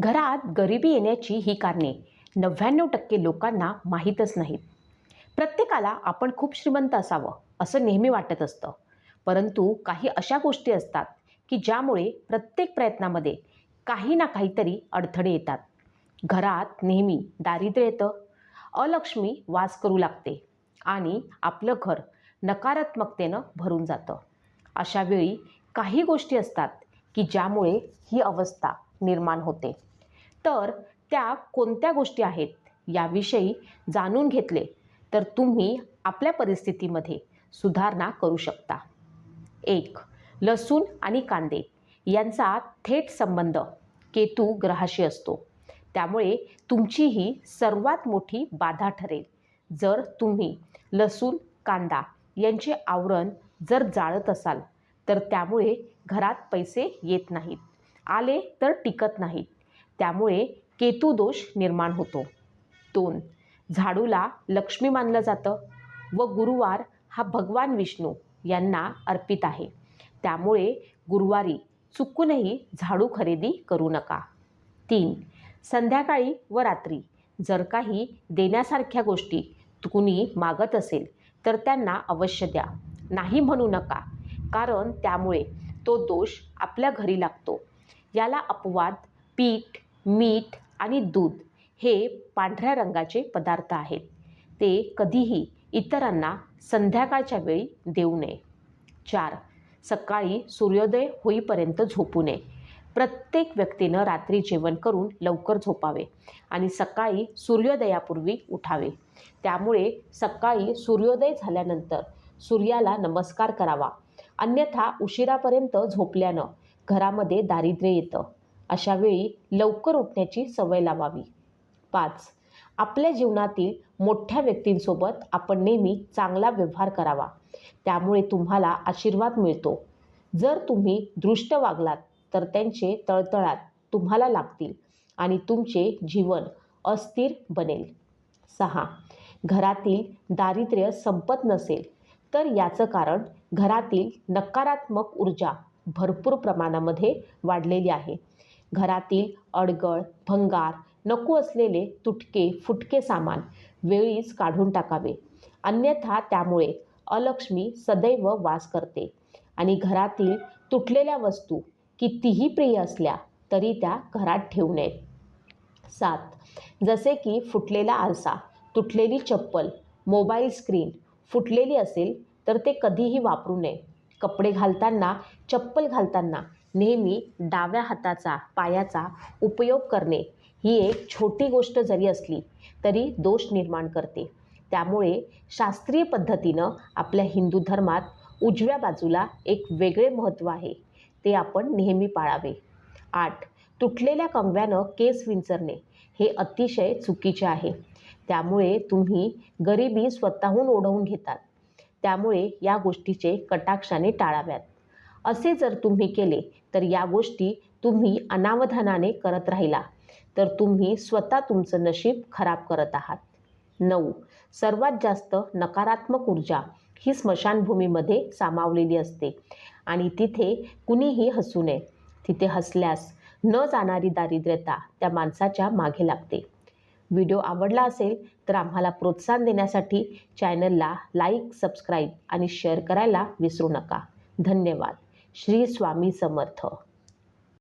घरात गरिबी येण्याची ही कारणे. नव्याण्णव टक्के लोकांना माहीतच नाहीत. प्रत्येकाला आपण खूप श्रीमंत असावं असं नेहमी वाटत असतं. परंतु काही अशा गोष्टी असतात की ज्यामुळे प्रत्येक प्रयत्नामध्ये काही ना काहीतरी अडथळे येतात. घरात नेहमी दारिद्र्य येतं अलक्ष्मी वास करू लागते आणि आपलं घर नकारात्मकतेनं भरून जातं. अशा वेळी काही गोष्टी असतात की ज्यामुळे ही अवस्था निर्माण होते. तर त्या कोणत्या गोष्टी आहेत याविषयी जाणून घेतले तर तुम्ही आपल्या परिस्थितीमध्ये सुधारणा करू शकता. एक लसूण आणि कांदे यांचा थेट संबंध केतू ग्रहाशी असतो. त्यामुळे तुमची ही सर्वात मोठी बाधा ठरेल. जर तुम्ही लसूण कांदा यांचे आवरण जर जाळत असाल तर त्यामुळे घरात पैसे येत नाहीत. आले तर टिकत नाहीत त्यामुळे केतू दोष निर्माण होतो. दोन झाडूला लक्ष्मी मानलं जातं व गुरुवार हा भगवान विष्णू यांना अर्पित आहे. त्यामुळे गुरुवारी चुकूनही झाडू खरेदी करू नका. तीन संध्याकाळी व रात्री जर काही देण्यासारख्या गोष्टी कुणी मागत असेल तर त्यांना अवश्य द्या. नाही म्हणू नका कारण त्यामुळे तो दोष आपल्या घरी लागतो. याला अपवाद पीठ मीठ आणि दूध हे पांढऱ्या रंगाचे पदार्थ आहेत. ते कधीही इतरांना संध्याकाळच्या वेळी देऊ नये. चार. सकाळी सूर्योदय होईपर्यंत झोपू नये. प्रत्येक व्यक्तीनं रात्री जेवण करून लवकर झोपावे आणि सकाळी सूर्योदयापूर्वी उठावे. त्यामुळे सकाळी सूर्योदय झाल्यानंतर सूर्याला नमस्कार करावा. अन्यथा उशिरापर्यंत झोपल्यानं घरामध्ये दारिद्र्य येतं. अशा वेळी लवकर उठण्याची सवय लावावी. पाच आपल्या जीवनातील मोठ्या व्यक्तींसोबत आपण नेहमी चांगला व्यवहार करावा. त्यामुळे तुम्हाला आशीर्वाद मिळतो. जर तुम्ही दृष्ट वागलात तर त्यांचे तळतळात तुम्हाला लागतील आणि तुमचे जीवन अस्थिर बनेल. सहा घरातील दारिद्र्य संपत नसेल तर याचं कारण घरातील नकारात्मक ऊर्जा भरपूर प्रमाणामध्ये वाढलेली आहे. घरातील अडगळ भंगार नको असलेले तुटके फुटके सामान वेळीच काढून टाकावे. अन्यथा त्यामुळे अलक्ष्मी सदैव वास करते आणि घरातील तुटलेल्या वस्तू कितीही प्रिय असल्या तरी त्या घरात ठेवू नयेत सात. जसे की फुटलेला आरसा तुटलेली चप्पल मोबाईल स्क्रीन फुटलेली असेल तर ते कधीही वापरू नये. कपडे घालताना चप्पल घालताना नेहमी डाव्या हाताचा पायाचा उपयोग करणे ही एक छोटी गोष्ट जरी असली तरी दोष निर्माण करते. त्यामुळे शास्त्रीय पद्धतीनं आपल्या हिंदू धर्मात उजव्या बाजूला एक वेगळे महत्त्व आहे. ते आपण नेहमी पाळावे. आठ तुटलेल्या कंगव्यानं केस विंचरणे हे अतिशय चुकीचे आहे. त्यामुळे तुम्ही गरिबी स्वतःहून ओढवून घेतात. त्यामुळे या गोष्टीचे कटाक्षाने टाळाव्यात. असे जर तुम्ही केले तर या गोष्टी तुम्ही अनावधानाने करत राहिला तर तुम्ही स्वतः तुमचं नशीब खराब करत आहात. नऊ. सर्वात जास्त नकारात्मक ऊर्जा ही स्मशानभूमीमध्ये सामावलेली असते आणि तिथे कुणीही हसू नये. तिथे हसल्यास न जाणारी दारिद्र्यता त्या माणसाच्या मागे लागते. व्हिडिओ आवडला असेल तर आम्हाला प्रोत्साहन देण्यासाठी चॅनलला लाईक सबस्क्राईब आणि शेअर करायला विसरू नका. धन्यवाद. श्री स्वामी समर्थ.